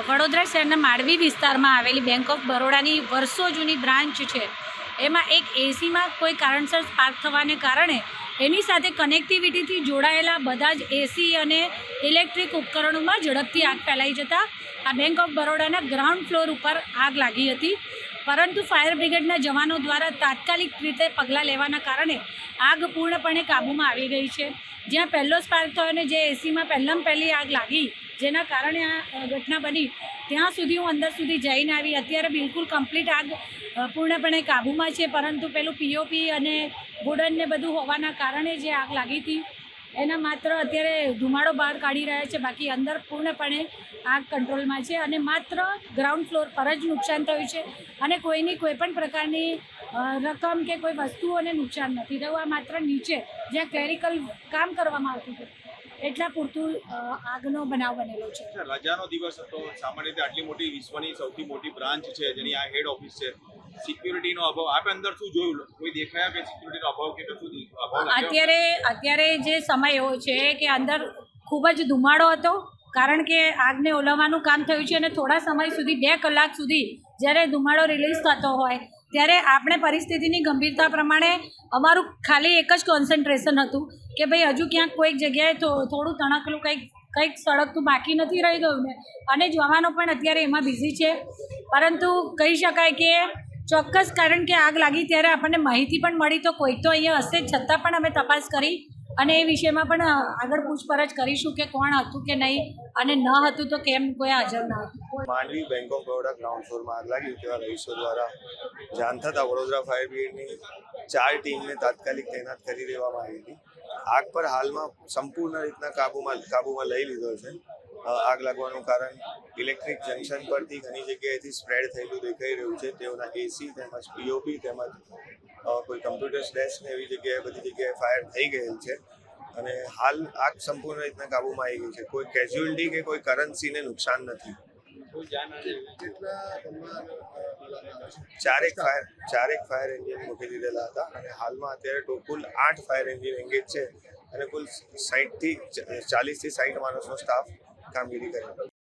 વડોદરા શહેરના માંડવી વિસ્તારમાં આવેલી બેંક ઓફ બરોડાની વર્ષો જૂની બ્રાન્ચ છે. એમાં એક એસીમાં કોઈ કારણસર સ્પાર્ક થવાને કારણે એની સાથે કનેક્ટિવિટીથી જોડાયેલા બધા જ એસી અને ઇલેક્ટ્રિક ઉપકરણોમાં ઝડપથી આગ ફેલાઈ જતાં આ બેંક ઓફ બરોડાના ગ્રાઉન્ડ ફ્લોર ઉપર આગ લાગી હતી. પરંતુ ફાયર બ્રિગેડના જવાનો દ્વારા તાત્કાલિક રીતે પગલાં લેવાના કારણે આગ પૂર્ણપણે કાબૂમાં આવી ગઈ છે. જ્યાં પહેલો સ્પાર્ક થયો અને જે એસીમાં પહેલાં પહેલી આગ લાગી જેના કારણે આ ઘટના બની. ત્યાં સુધી હું અંદર સુધી જઈને આવી. અત્યારે બિલકુલ કમ્પ્લીટ આગ પૂર્ણપણે કાબૂમાં છે, પરંતુ પેલું પીઓપી અને ગોડનને બધું હોવાના કારણે જે આગ લાગી હતી, એના માત્ર અત્યારે ધુમાડો બહાર કાઢી રહ્યા છે. બાકી અંદર પૂર્ણપણે આગ કંટ્રોલમાં છે અને માત્ર ગ્રાઉન્ડ ફ્લોર પર જ નુકસાન થયું છે અને કોઈની કોઈ પણ પ્રકારની રકમ કે કોઈ વસ્તુઓને નુકસાન નથી થયું. આ માત્ર નીચે જ્યાં ક્લેરિકલ કામ કરવામાં આવતું હતું. એટલા પૂરતું આગનો બનાવ બનેલો છે. રજાનો દિવસ હતો. સામાન્ય રીતે આટલી મોટી વિશ્વની સૌથી મોટી બ્રાન્ચ છે જેની આ હેડ ઓફિસ છે. સિક્યુરિટીનો અભાવ આપે અંદર શું જોયું? કોઈ દેખાયા કે સિક્યુરિટીનો અભાવ કે કશું દી- અભાવ લાગ્યો? અત્યારે અત્યારે જે સમય એવો છે કે અંદર ખૂબ જ ધુમાડો હતો કારણ કે આગને ઓલવવાનું કામ થયું છે અને થોડા સમય સુધી બે કલાક સુધી જ્યારે ધુમાડો રિલીઝ થતો હોય ત્યારે આપણે પરિસ્થિતિની ગંભીરતા પ્રમાણે અમારું ખાલી એક જ કોન્સન્ટ્રેશન હતું. કે ભાઈ હજુ ક્યાંક કોઈક જગ્યાએ થોડું તણકલું કંઈક કંઈક સળગતું બાકી નથી રહી ગયું ને. અને જવાનો પણ અત્યારે એમાં બિઝી છે. પરંતુ કહી શકાય કે ચોક્કસ કારણ કે આગ લાગી ત્યારે આપણને માહિતી પણ મળી તો કોઈક તો અહીંયા હશે છતાં પણ અમે તપાસ કરી અને એ વિષયમાં પણ આગળ પૂછપરછ કરીશું કે કોણ હતું કે નહીં અને ન હતું તો કેમ કોઈ હાજર ન હતું. Mandvi bank of Baroda ground ફ્લોરમાં આગ લાગી તેવા રહીશો દ્વારા જાણ થતાં વડોદરા ફાયર બ્રિગેડની ચાર ટીમને તાત્કાલિક તૈનાત કરી દેવામાં આવી હતી. આગ પર હાલમાં સંપૂર્ણ રીતના કાબૂમાં કાબૂમાં લઈ લીધો છે. આગ લાગવાનું કારણ ઇલેક્ટ્રિક જંકશન પરથી ઘણી જગ્યાએથી સ્પ્રેડ થયેલું દેખાઈ રહ્યું છે. તેઓના એસી તેમજ પીઓપી તેમજ કોઈ કમ્પ્યુટર ડેસ્ક એવી જગ્યાએ બધી જગ્યાએ ફાયર થઈ ગયેલ છે. અને હાલ આગ સંપૂર્ણ રીતના કાબુમાં આવી ગઈ છે. કોઈ કેઝ્યુઅલિટી કે કોઈ કરન્સીને નુકસાન નથી. ચારેક ફાયર ચારેક ફાયર એન્જિન મૂકી દીધેલા હતા અને હાલમાં અત્યારે તો આઠ ફાયર એન્જિન એંગેજ છે અને કુલ સાહીઠથી ચાલીસથી સાહીઠ માણસનો સ્ટાફ કામગીરી કરે